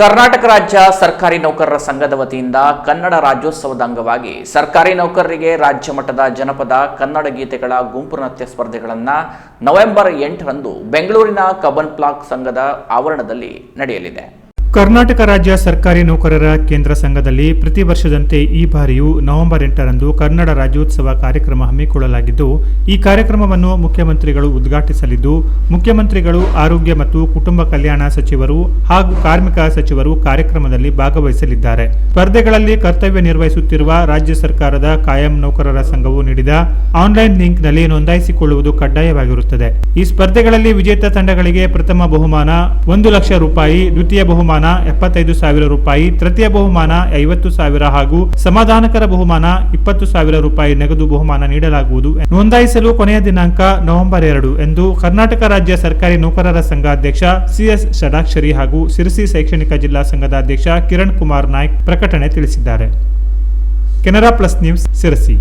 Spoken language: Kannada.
ಕರ್ನಾಟಕ ರಾಜ್ಯ ಸರ್ಕಾರಿ ನೌಕರರ ಸಂಘದ ವತಿಯಿಂದ ಕನ್ನಡ ರಾಜ್ಯೋತ್ಸವದ ಅಂಗವಾಗಿ ಸರ್ಕಾರಿ ನೌಕರರಿಗೆ ರಾಜ್ಯ ಮಟ್ಟದ ಜನಪದ ಕನ್ನಡ ಗೀತೆಗಳ ಗುಂಪು ನೃತ್ಯ ಸ್ಪರ್ಧೆಗಳನ್ನು ನವೆಂಬರ್ ಎಂಟರಂದು ಬೆಂಗಳೂರಿನ ಕಬನ್ ಪ್ಲಾಕ್ ಸಂಘದ ಆವರಣದಲ್ಲಿ ನಡೆಯಲಿದೆ. ಕರ್ನಾಟಕ ರಾಜ್ಯ ಸರ್ಕಾರಿ ನೌಕರರ ಕೇಂದ್ರ ಸಂಘದಲ್ಲಿ ಪ್ರತಿ ವರ್ಷದಂತೆ ಈ ಬಾರಿಯೂ ನವೆಂಬರ್ ಎಂಟರಂದು ಕನ್ನಡ ರಾಜ್ಯೋತ್ಸವ ಕಾರ್ಯಕ್ರಮ ಹಮ್ಮಿಕೊಳ್ಳಲಾಗಿದ್ದು, ಈ ಕಾರ್ಯಕ್ರಮವನ್ನು ಮುಖ್ಯಮಂತ್ರಿಗಳು ಉದ್ಘಾಟಿಸಲಿದ್ದು, ಮುಖ್ಯಮಂತ್ರಿಗಳು ಆರೋಗ್ಯ ಮತ್ತು ಕುಟುಂಬ ಕಲ್ಯಾಣ ಸಚಿವರು ಹಾಗೂ ಕಾರ್ಮಿಕ ಸಚಿವರು ಕಾರ್ಯಕ್ರಮದಲ್ಲಿ ಭಾಗವಹಿಸಲಿದ್ದಾರೆ. ಸ್ಪರ್ಧೆಗಳಲ್ಲಿ ಕರ್ತವ್ಯ ನಿರ್ವಹಿಸುತ್ತಿರುವ ರಾಜ್ಯ ಸರ್ಕಾರದ ಕಾಯಂ ನೌಕರರ ಸಂಘವು ನೀಡಿದ ಆನ್ಲೈನ್ ಲಿಂಕ್ನಲ್ಲಿ ನೋಂದಾಯಿಸಿಕೊಳ್ಳುವುದು ಕಡ್ಡಾಯವಾಗಿರುತ್ತದೆ. ಈ ಸ್ಪರ್ಧೆಗಳಲ್ಲಿ ವಿಜೇತ ತಂಡಗಳಿಗೆ ಪ್ರಥಮ ಬಹುಮಾನ, ಒಂದು ಲಕ್ಷ ರೂಪಾಯಿ, ದ್ವಿತೀಯ ಬಹುಮಾನ ಎಪ್ಪತ್ತೈದು ಸಾವಿರ ರೂಪಾಯಿ, ತೃತೀಯ ಬಹುಮಾನ ಐವತ್ತು ಸಾವಿರ ಹಾಗೂ ಸಮಾಧಾನಕರ ಬಹುಮಾನ ಇಪ್ಪತ್ತು ಸಾವಿರ ರೂಪಾಯಿ ನಗದು ಬಹುಮಾನ ನೀಡಲಾಗುವುದು. ನೋಂದಾಯಿಸಲು ಕೊನೆಯ ದಿನಾಂಕ ನವೆಂಬರ್ ಎರಡು ಎಂದು ಕರ್ನಾಟಕ ರಾಜ್ಯ ಸರ್ಕಾರಿ ನೌಕರರ ಸಂಘ ಅಧ್ಯಕ್ಷ ಸಿಎಸ್ ಷಡಾಕ್ಷರಿ ಹಾಗೂ ಸಿರಸಿ ಶೈಕ್ಷಣಿಕ ಜಿಲ್ಲಾ ಸಂಘದ ಅಧ್ಯಕ್ಷ ಕಿರಣ್ ಕುಮಾರ್ ನಾಯ್ಕ್ ಪ್ರಕಟಣೆ ತಿಳಿಸಿದ್ದಾರೆ. Canara plus news, Sirsi.